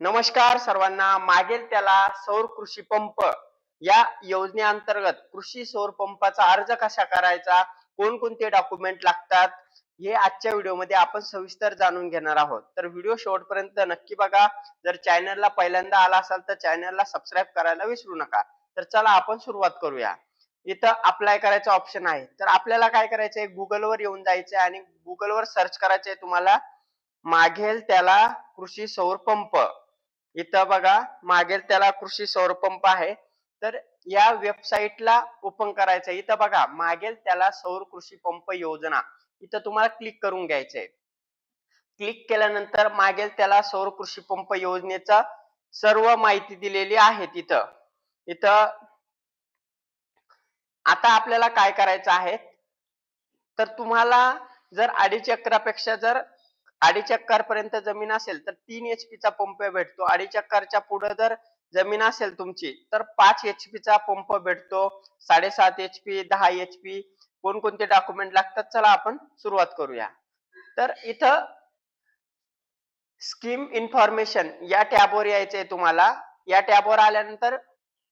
नमस्कार सर्वांना. मागेल त्याला सौर कृषी पंप. या योजनेअंतर्गत कृषी सौर पंपाचा अर्ज कसा करायचा? कोणकोणते डॉक्युमेंट लागतात? हे आजच्या व्हिडिओमध्ये आपण सविस्तर जाणून घेणार आहोत. तर व्हिडिओ शेवटपर्यंत नक्की बघा. जर चॅनलला पहिल्यांदा आला असाल तर चॅनलला सबस्क्राईब करायला विसरू नका. तर चला आपण सुरुवात करूया. इथं अप्लाय करायचं ऑप्शन आहे. तर आपल्याला काय करायचंय? गुगलवर येऊन जायचंय आणि गुगलवर सर्च करायचंय तुम्हाला. मागेल त्याला कृषी सौर पंप. इथं बघा मागेल त्याला कृषी सौरपंप आहे. तर या वेबसाईटला ओपन करायचं इथं बघा मागेल त्याला सौर कृषी पंप योजना. इथं तुम्हाला क्लिक करून घ्यायचंय. क्लिक केल्यानंतर मागेल त्याला सौर कृषी पंप योजनेचा सर्व माहिती दिलेली आहे तिथं. इथं आता आपल्याला काय करायचं आहे? तर तुम्हाला जर अडीच एकरापेक्षा जर अडीच एकर पर्यंत जमीन असेल तर तीन एचपी चा पंप भेटतो. अडीच एक्करच्या पुढे जर जमीन असेल तुमची तर पाच एचपी चा पंप भेटतो. साडेसात एचपी दहा एचपी कोणकोणते डॉक्युमेंट लागतात चला आपण सुरुवात करूया. तर इथं स्कीम इन्फॉर्मेशन या टॅबवर यायचंय तुम्हाला. या टॅबवर आल्यानंतर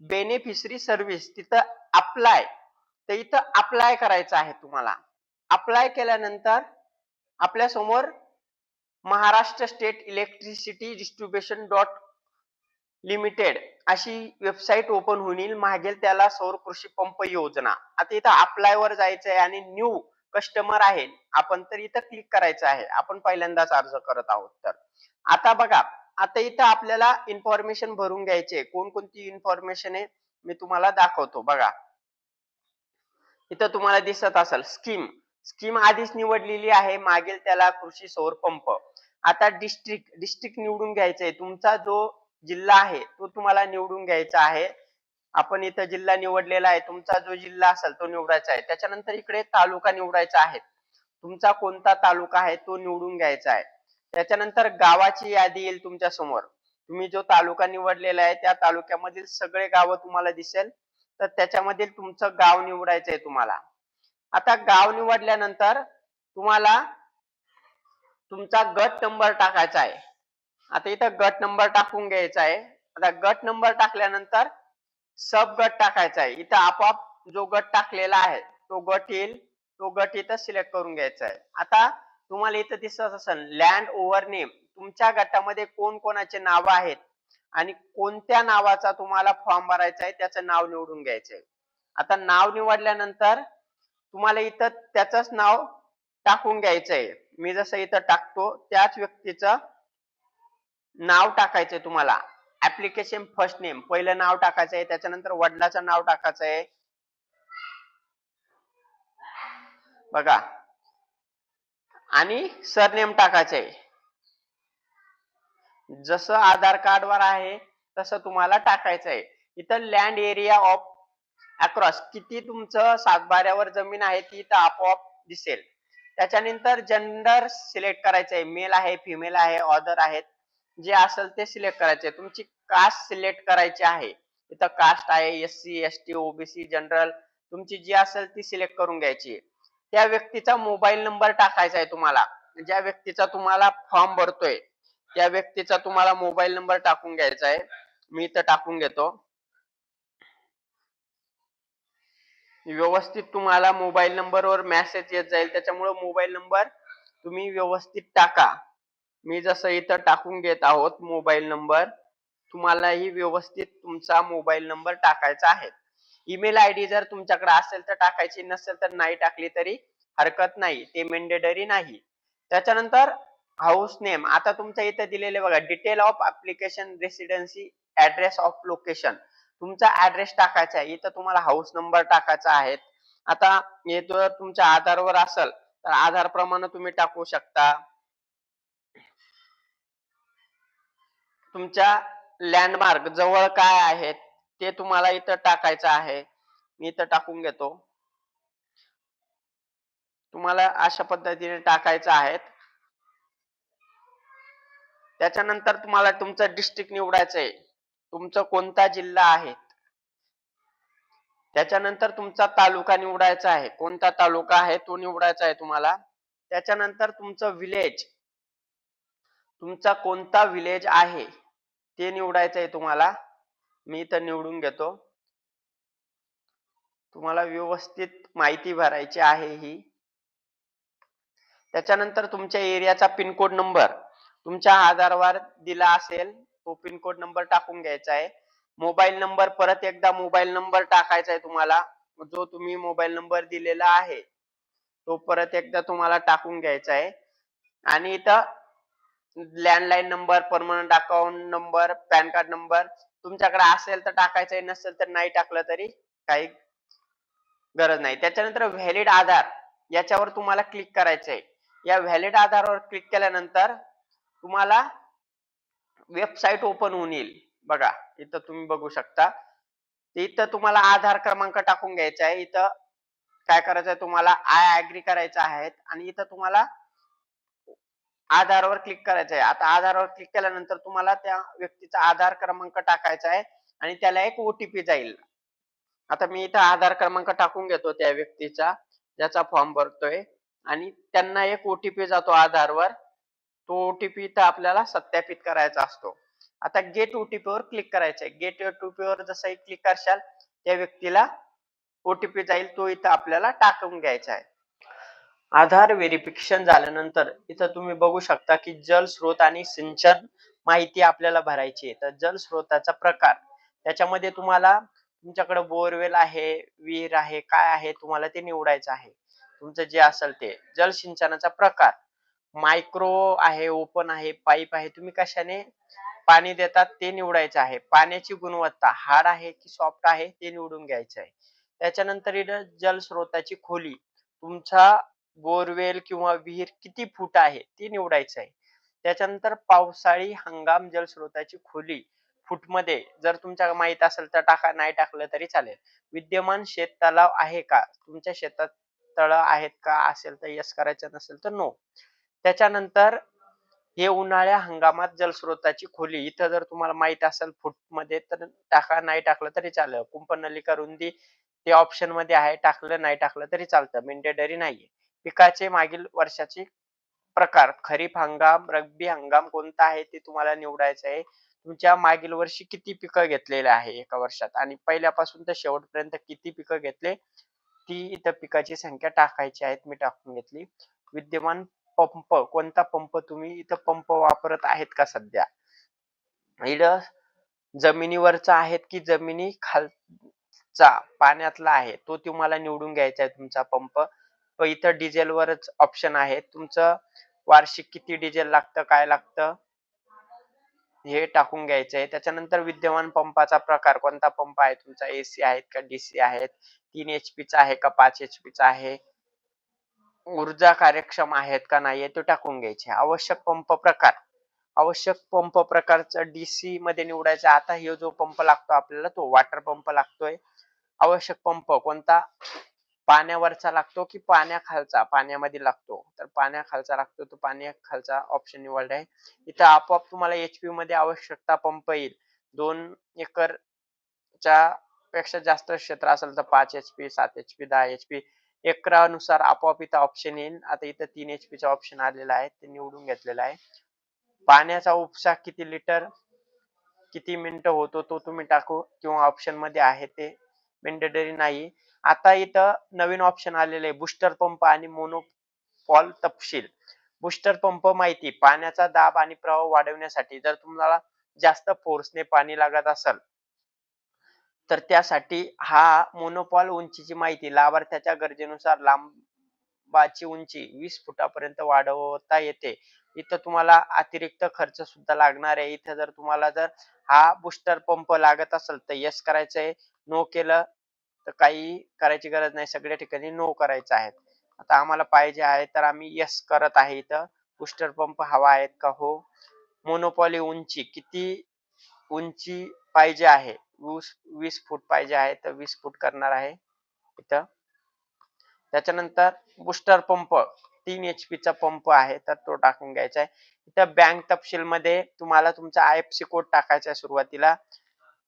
बेनिफिशरी सर्व्हिस तिथं अप्लाय तर इथं अप्लाय करायचं आहे तुम्हाला. अप्लाय केल्यानंतर आपल्यासमोर Maharashtra state electricity distribution dot limited अशी वेबसाईट ओपन होईल मागेल त्याला सौर कृषी पंप योजना. आता इथं अप्लाय वर आहे आणि न्यू कस्टमर आहे आपण तर इथं क्लिक करायचं आहे. आपण पहिल्यांदाच अर्ज करत आहोत तर. आता बघा आता इथं आपल्याला इन्फॉर्मेशन भरून घ्यायचे. कोणकोणती इन्फॉर्मेशन आहे मी तुम्हाला दाखवतो. बघा. इथं तुम्हाला दिसत असेल स्कीम स्कीम आधीच निवडलेली आहे. मागेल त्याला कृषी सौर पंप. आता डिस्ट्रिक्ट डिस्ट्रिक्ट निवडून घ्यायचंय. तुमचा जो जिल्हा आहे तो तुम्हाला निवडून घ्यायचा आहे. आपण इथं जिल्हा निवडलेला आहे. तुमचा जो जिल्हा असेल तो निवडायचा आहे. त्याच्यानंतर इकडे तालुका निवडायचा आहे. तुमचा कोणता तालुका आहे तो निवडून घ्यायचा आहे. त्याच्यानंतर गावाची यादी येईल तुमच्यासमोर तुम्ही जो तालुका निवडलेला आहे त्या तालुक्यामधील सगळे गावं तुम्हाला दिसेल. तर त्याच्यामधील तुमचं गाव निवडायचं आहे तुम्हाला. आता गाव निवडल्यानंतर तुम्हाला तुमचा गट नंबर टाकायचा आहे. आता इथं गट नंबर टाकून घ्यायचा आहे. आता गट नंबर टाकल्यानंतर सब गट टाकायचा आहे. इथं आपोआप जो गट टाकलेला आहे तो गट येईल. तो गट इथं सिलेक्ट करून घ्यायचा आहे. आता तुम्हाला इथं दिसत असेल लँड ओव्हर नेम तुमच्या गटामध्ये कोण कोणाचे नाव आहेत आणि कोणत्या नावाचा तुम्हाला फॉर्म भरायचा आहे त्याचं नाव निवडून घ्यायचंय आता नाव निवडल्यानंतर तुम्हाला इथं त्याचंच नाव टाकून घ्यायचंय मी जसं इथं टाकतो त्याच व्यक्तीचं नाव टाकायचंय तुम्हाला. ऍप्लिकेशन फर्स्ट नेम पहिलं नाव टाकायचं आहे त्याच्यानंतर वडिलाचं नाव टाकायचं आहे बघा. आणि सरनेम टाकायचं आहे जसं आधार कार्ड वर आहे तसं तुम्हाला टाकायचं आहे इथं लँड एरिया ऑफ अक्रॉस किती तुमचं सातबाऱ्यावर जमीन आहे ती इथं आपोआप दिसेल. त्याच्यानंतर जेंडर सिलेक्ट करायचं आहे मेल आहे फिमेल आहे ऑदर आहेत. जे असेल ते सिलेक्ट करायचे तुमची कास्ट सिलेक्ट करायची आहे. इथं कास्ट आहे S C S T OBC general तुमची जी असेल ती सिलेक्ट करून घ्यायची. त्या व्यक्तीचा मोबाईल नंबर टाकायचा आहे तुम्हाला. ज्या व्यक्तीचा तुम्हाला फॉर्म भरतोय त्या व्यक्तीचा तुम्हाला मोबाईल नंबर टाकून घ्यायचा आहे मी इथं टाकून घेतो. व्यवस्थित तुम्हाला मोबाईल नंबरवर मेसेज येत जाईल. त्याच्यामुळे मोबाईल नंबर तुम्ही व्यवस्थित टाका. मी जसं इथं टाकून घेत आहोत मोबाईल नंबर तुम्हालाही व्यवस्थित तुमचा मोबाईल नंबर टाकायचा आहे. ईमेल आय डी जर तुमच्याकडे असेल तर टाकायची नसेल तर नाही टाकली तरी हरकत नाही ते मेंडेटरी नाही. त्याच्यानंतर हाऊस नेम आता तुमच्या इथे दिलेले बघा detail of application residency address of location तुमचा ऍड्रेस टाकायचा आहे. इथं तुम्हाला हाऊस नंबर टाकायचा आहे. आता हे जर तुमच्या आधारवर असेल तर आधार प्रमाणे तुम्ही टाकू शकता. तुमच्या लँडमार्क जवळ काय आहेत ते तुम्हाला इथं टाकायचं आहे. मी इथं टाकून घेतो. तुम्हाला अशा पद्धतीने टाकायचं आहेत त्याच्यानंतर तुम्हाला तुमचं डिस्ट्रिक्ट निवडायचं आहे. तुमचा कोणता जिल्हा आहे? त्याच्यानंतर तुमचा तालुका निवडायचा आहे. कोणता तालुका आहे तो निवडायचा आहे तुम्हाला? त्याच्यानंतर तुमचं विलेज तुमचा कोणता विलेज आहे ते निवडायचं आहे तुम्हाला? मी इथं निवडून घेतो. तुम्हाला व्यवस्थित माहिती भरायची आहे ही. त्याच्यानंतर तुमच्या एरियाचा पिनकोड नंबर. तुमच्या आधारवर दिला असेल तो पिनकोड नंबर टाकून घ्यायचा आहे. मोबाईल नंबर परत एकदा मोबाईल नंबर टाकायचा आहे तुम्हाला. जो तुम्ही मोबाईल नंबर दिलेला आहे तो परत एकदा तुम्हाला टाकून घ्यायचा आहे. आणि इथं landline number permanent account number PAN card number तुमच्याकडे असेल तर टाकायचं आहे नसेल तर नाही टाकलं तरी काही गरज नाही. त्याच्यानंतर व्हॅलिड आधार याच्यावर तुम्हाला क्लिक करायचं आहे. या व्हॅलिड आधारवर क्लिक केल्यानंतर तुम्हाला वेबसाईट ओपन होऊन येईल. बघा इथं तुम्ही बघू शकता. इथं तुम्हाला आधार क्रमांक टाकून घ्यायचा आहे. इथं काय करायचं आहे तुम्हाला आय अग्री करायचं आहे आणि इथं तुम्हाला आधारवर क्लिक करायचं आहे. आता आधारवर क्लिक केल्यानंतर तुम्हाला त्या व्यक्तीचा आधार क्रमांक टाकायचा आहे आणि त्याला एक ओटीपी जाईल. आता मी इथं आधार क्रमांक टाकून घेतो त्या व्यक्तीचा ज्याचा फॉर्म भरतोय. आणि त्यांना एक ओटीपी जातो आधारवर. तो ओटीपी इथं आपल्याला सत्यापित करायचा असतो. आता गेट ओटीपी वर क्लिक करायचं आहे. गेट ओटीपीवर वर जसं क्लिक करशाल त्या व्यक्तीला ओटीपी जाईल तो इथं आपल्याला टाकून घ्यायचा आहे. आधार व्हेरिफिकेशन झाल्यानंतर इथं तुम्ही बघू शकता की जल स्रोत आणि सिंचन माहिती आपल्याला भरायची आहे. तर जल स्रोताचा प्रकार. त्याच्यामध्ये तुम्हाला तुमच्याकडे बोरवेल आहे विहीर आहे काय आहे तुम्हाला ते निवडायचं आहे. तुमचं जे असेल ते जल सिंचनाचा प्रकार. मायक्रो आहे ओपन आहे पाईप आहे तुम्ही कशाने पाणी देतात ते निवडायचं आहे. पाण्याची गुणवत्ता हार्ड आहे की सॉफ्ट आहे ते निवडून घ्यायचं आहे. त्याच्यानंतर जलस्रोताची खोली तुमचा बोरवेल किंवा विहीर किती फूट आहे ते निवडायचं आहे. त्याच्यानंतर पावसाळी हंगाम जलस्रोताची खोली फूटमध्ये जर तुमच्या माहीत असेल तर टाका नाही टाकलं तरी चालेल. विद्यमान शेत तलाव आहे का? तुमच्या शेतात तळ आहेत का? असेल तर यस करायचं नसेल तर नो त्याच्यानंतर हे उन्हाळ्या हंगामात जलस्रोताची खोली इथं जर तुम्हाला माहीत असेल फूटमध्ये तर टाका नाही टाकलं तरी चालेल. कुंपनलिका रुंदी ते ऑप्शनमध्ये आहे टाकलं नाही टाकलं तरी चालतं. मेंटेडरी नाहीये. पिकाचे मागील वर्षाचे प्रकार खरीप हंगाम रब्बी हंगाम कोणता आहे ते तुम्हाला निवडायचं आहे. तुमच्या मागील वर्षी किती पिकं घेतलेले आहे एका वर्षात? आणि पहिल्यापासून तर शेवटपर्यंत किती पिकं घेतले? ती इथं पिकाची संख्या टाकायची आहेत मी टाकून घेतली. विद्यमान पंप कोणता पंप तुम्ही इथं पंप वापरत आहेत का सध्या? इथं जमिनीवरचा आहेत की जमिनी खालचा पाण्यातला आहे तो तुम्हाला निवडून घ्यायचा आहे तुमचा पंप. इथं डिझेलवरच ऑप्शन आहे. तुमचं वार्षिक किती डिझेल लागतं काय लागतं हे टाकून घ्यायचं आहे. त्याच्यानंतर विद्यमान पंपाचा प्रकार कोणता पंप आहे तुमचा? एसी आहेत का डीसी आहेत? तीन एच पीचा आहे का पाच एच पीचा आहे? ऊर्जा कार्यक्षम आहेत का नाही तो टाकून घ्यायचे. आवश्यक पंप प्रकार. आवश्यक पंप प्रकारचा डीसी मध्ये निवडायचा. आता हे जो पंप लागतो आपल्याला तो वॉटर पंप लागतोय. आवश्यक पंप कोणता? पाण्यावरचा लागतो की पाण्याखालचा? पाण्यामध्ये लागतो. तर पाण्याखालचा लागतो तो पाण्याखालचा ऑप्शन निवडला आहे. इथं आपोआप तुम्हाला एचपी मध्ये आवश्यकता पंप येईल. दोन एकर च्या पेक्षा जास्त क्षेत्र असेल तर पाच एचपी सात एचपी दहा एचपी एकरानुसार आपोआप इथं ऑप्शन येईल. आता इथं तीन एचपी पीचा ऑप्शन आलेला आहे. ते निवडून घेतलेला आहे. पाण्याचा उपसा किती लिटर किती मिनिटं होतो तो तुम्ही टाकू किंवा ऑप्शनमध्ये आहे ते मेंडेटरी नाही. आता इथं नवीन ऑप्शन आलेले आहे. बुस्टर पंप आणि मोनोपॉल तपशील. बुस्टर पंप माहिती पाण्याचा दाब आणि प्रवाह वाढवण्यासाठी जर तुम्हाला जास्त फोर्सने पाणी लागत असेल तर त्यासाठी हा मोनोपॉल उंचीची माहिती लाभार्थ्याच्या गरजेनुसार लांबाची उंची वीस फुटापर्यंत वाढवता येते. इथं तुम्हाला अतिरिक्त खर्च सुद्धा लागणार आहे. इथं जर तुम्हाला जर हा बुस्टर पंप लागत असेल तर यस करायचंय. नो केलं तर काही करायची गरज नाही. सगळ्या ठिकाणी नो करायचं आहे. आता आम्हाला पाहिजे आहे तर आम्ही यस करत आहे इथं. बुस्टर पंप हवा आहेत का? हो. मोनोपॉली उंची किती उंची पाहिजे आहे? वीस वीस फूट पाहिजे आहे तर वीस फूट करणार आहे इथं. त्याच्यानंतर बुस्टर पंप तीन एच पीचा पंप आहे तर तो टाकून घ्यायचा आहे. इथं बँक तपशील मध्ये तुम्हाला तुमचा आय एफ सी कोड टाकायचा आहे सुरुवातीला.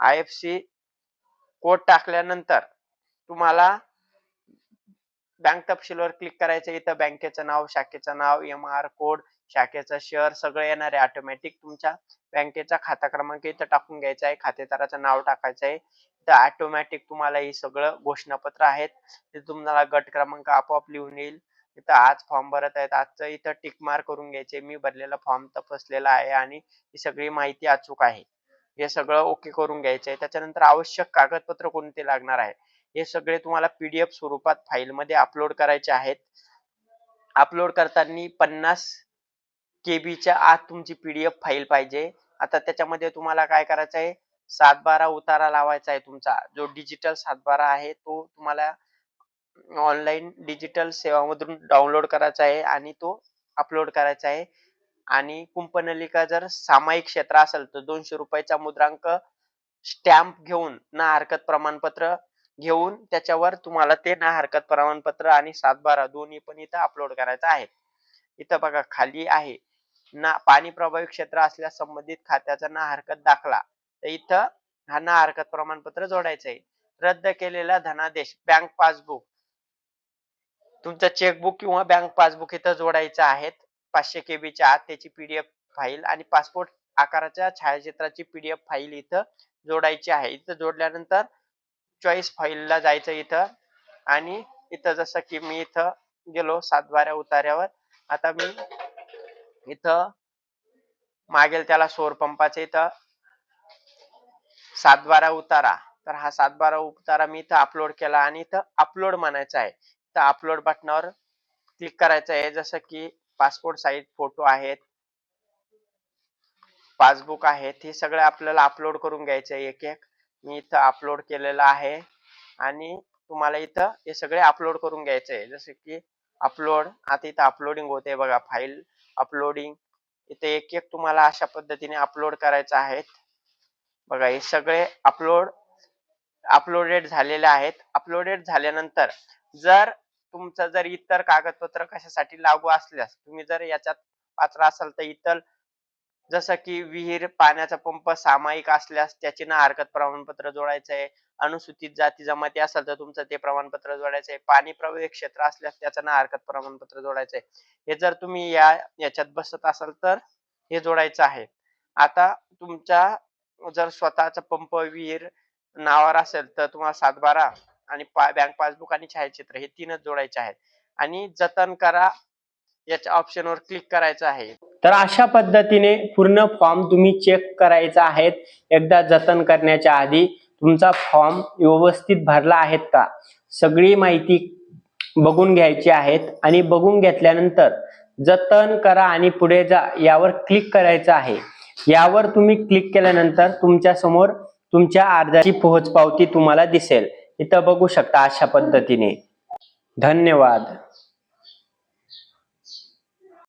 आय एफ सी कोड टाकल्यानंतर तुम्हाला बँक तपशीलवर क्लिक करायचं इथं बँकेचं नाव शाखेचं नाव एम आर कोड शाखेचा शेअर सगळं येणार आहे. ऑटोमॅटिक तुमच्या बँकेचा खाता क्रमांक इथं टाकून घ्यायचा आहे. खातेदाराचं नाव टाकायचं आहे. तर ऑटोमॅटिक तुम्हाला हे सगळं घोषणापत्र आहेत. ते तुम्हाला गट क्रमांक आपोआप लिहून येईल. इथं आज फॉर्म भरत आहेत. आजचं इथं टिक मार्क करून घ्यायचे मी भरलेला फॉर्म तपासलेला आहे आणि ही सगळी माहिती अचूक आहे. हे सगळं ओके करून घ्यायचं आहे. त्याच्यानंतर आवश्यक कागदपत्र कोणते लागणार आहे? हे सगळे तुम्हाला पीडीएफ स्वरूपात फाईलमध्ये अपलोड करायचे आहेत. अपलोड करताना पन्नास केबीच्या आत तुमची पीडीएफ फाईल पाहिजे. आता त्याच्यामध्ये तुम्हाला काय करायचं आहे सातबारा उतारा लावायचा आहे तुमचा. जो डिजिटल सातबारा आहे तो तुम्हाला ऑनलाईन डिजिटल सेवामधून डाउनलोड करायचा आहे आणि तो अपलोड करायचा आहे. आणि कुंपनलिका जर सामायिक क्षेत्र असेल तर दोनशे रुपयाचा मुद्रांक स्टॅम्प घेऊन ना हरकत प्रमाणपत्र घेऊन त्याच्यावर तुम्हाला ते ना हरकत प्रमाणपत्र आणि सातबारा दोन्ही पण इथं अपलोड करायचं आहे. इथं बघा खाली आहे. ना पाणी प्रभावित क्षेत्र असल्यास संबंधित खात्याचा ना हरकत दाखला. तर इथं हा ना हरकत प्रमाणपत्र जोडायचं आहे रद्द केलेला धनादेश बँक पासबुक तुमचं चेकबुक किंवा बँक पासबुक इथं जोडायचं आहेत. पाचशे केबीच्या आत त्याची पीडीएफ फाईल आणि पासपोर्ट आकाराच्या छायाचित्राची पीडीएफ फाईल इथं जोडायची आहे. इथं जोडल्यानंतर चॉईस फाईलला जायचं इथं. आणि इथं जसं की मी इथं गेलो सातबाऱ्या उतार्यावर आता मी इथं मागेल त्याला सोर पंपाचे इथं. सातबारा उतारा. तर हा सातबारा उतारा मी इथं अपलोड केला आणि इथं अपलोड म्हणायचं आहे. तर अपलोड बटनावर क्लिक करायचं आहे. जसं की पासपोर्ट साईज फोटो आहेत पासबुक आहेत हे सगळं आपल्याला अपलोड करून घ्यायचं आहे एक एक. मी इथं अपलोड केलेलं आहे आणि तुम्हाला इथं हे सगळे अपलोड करून घ्यायचे आहे. जसं की अपलोड आता इथं अपलोडिंग होते बघा फाईल अपलोडिंग इथे एक एक तुम्हाला अशा पद्धतीने अपलोड करायचं आहेत. बघा हे सगळे अपलोड अपलोडेड झालेले आहेत. अपलोडेड झाल्यानंतर जर तुमचं जर इतर कागदपत्र कशासाठी लागू असल्यास तुम्ही जर याच्यात पात्र असाल तर इतर जसं की विहीर पाण्याचा पंप सामायिक असल्यास त्याचे ना हरकत प्रमाणपत्र जोडायचं आहे अनुसूचित जाती जमाती असेल तर तुमचं ते प्रमाणपत्र जोडायचं आहे पाणी प्रवेश क्षेत्र असल्यास त्याचं ना हरकत प्रमाणपत्र जोडायचं आहे हे जर तुम्ही या याच्यात बसत असाल तर हे जोडायचं आहे. आता तुमच्या जर स्वतःचा पंप विहीर नावावर असेल तर तुम्हाला सातबारा आणि पा बँक पासबुक आणि छायाचित्र हे तीनच जोडायचे आहेत. आणि जतन करा याच्या ऑप्शनवर क्लिक करायचं आहे. तर अशा पद्धतीने पूर्ण फॉर्म तुम्ही चेक करायचा आहे एकदा जतन करण्याच्या आधी तुमचा फॉर्म व्यवस्थित भरला आहेत का? सगळी माहिती बघून घ्यायची आहेत आणि बघून घेतल्यानंतर जतन करा आणि पुढे जा यावर क्लिक करायचं आहे. यावर तुम्ही क्लिक केल्यानंतर तुमच्यासमोर तुमच्या अर्जाची पोहोचपावती तुम्हाला दिसेल. इथं बघू शकता अशा पद्धतीने. धन्यवाद.